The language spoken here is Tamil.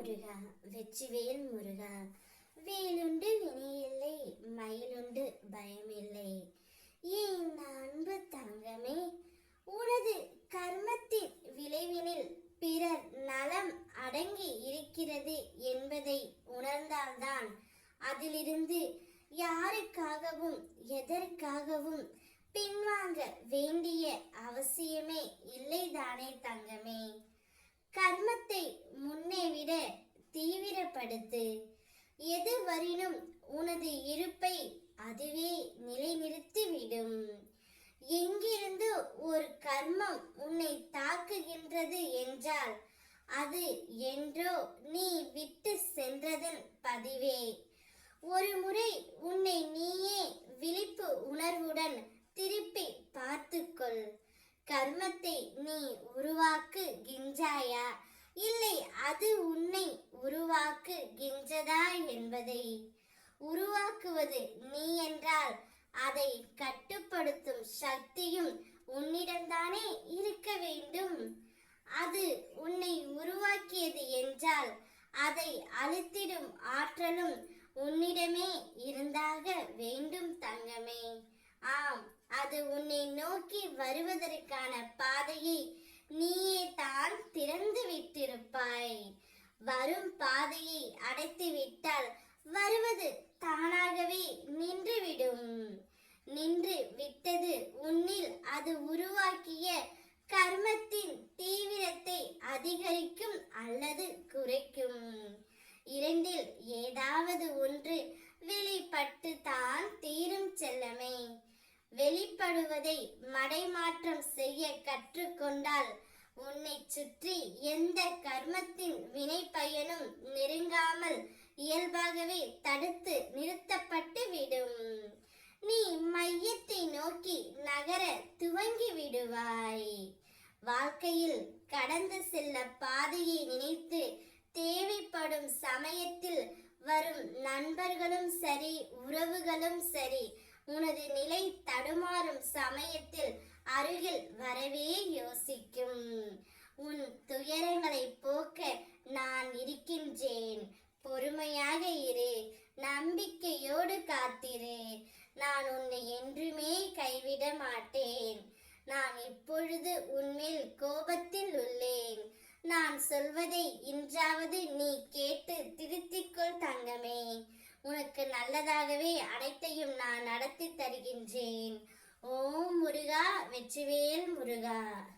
முருகா வெற்றிவேல் முருகா. வேலுண்டு வினையில்லை மயிலுண்டு பயமில்லை. ஏன் அன்பு தங்கமே? உனது கர்மத்தின் விளைவினில் பிறர் நலம் அடங்கி இருக்கிறது என்பதை உணர்ந்தால்தான் அதிலிருந்து யாருக்காகவும் எதற்காக படுத்து எது வரினும் உனது இருப்பை அதுவே நிலைநிறுத்திவிடும். எங்கிருந்து ஒரு கர்மம் உன்னை தாக்குகின்றது என்றால் அது என்றோ நீ விட்டு சென்றதன் பதிவே. ஒரு முறை உன்னை நீயே விழிப்பு உணர்வுடன் திருப்பி பார்த்துக்கொள். கர்மத்தை நீ உருவாக்குகின்றாயா? இல்லை அது உன்னை உருவாக்குகின்றதா என்பதை உருவாக்குவது நீ என்றால் அதை கட்டுப்படுத்தும் சக்தியும் உன்னிடம்தானே இருக்க வேண்டும். அது உன்னை உருவாக்கியது என்றால் அதை அழுத்திடும் ஆற்றலும் உன்னிடமே இருந்தாக வேண்டும் தங்கமே. ஆம் அது உன்னை நோக்கி வருவதற்கான பாதையை நீயே தான் திறந்து விட்டிருப்பாய். வரும் பாதையை அடைத்து விட்டால் வருவது தானாகவே நின்றுவிடும். நின்று விட்டது. உன்னில் அது உருவாக்கிய கர்மத்தின் தீவிரத்தை அதிகரிக்கும் அல்லது குறைக்கும். இரண்டில் ஏதாவது ஒன்று வெளிப்பட்டு தான் தீரும் செல்லமே. வெளிப்படுவதை மடைமாற்றம் செய்ய கற்றுக்கொண்டால் உன்னை சுற்றி எந்த கர்மத்தின் வினை பயனும் நெருங்காமல் இயல்பாகவே தடுத்து நிறுத்தப்பட்டு விடும். நீ நோக்கி நகர துவங்கி விடுவாய். வாழ்க்கையில் கடந்து செல்ல பாதையை நினைத்து தேவைப்படும் சமயத்தில் வரும் நண்பர்களும் சரி உறவுகளும் சரி உனது நிலை தடுமாறும் சமயத்தில் அருகில் வரவே யோசிக்கும். உன் துயரங்களை போக்க நான் இருக்கின்றேன். பொறுமையாக இரு நம்பிக்கையோடு காத்திரு. நான் உன்னை என்றுமே கைவிட மாட்டேன். நான் இப்பொழுது உன்மேல் கோபத்தில் உள்ளேன். நான் சொல்வதை இன்றாவது நீ கேட்டு திருத்திக்கொள் தங்கமே. உனக்கு நல்லதாகவே அனைத்தையும் நான் நடத்தி தருகின்றேன். ஓம் முருகா வெற்றிவேல் முருகா.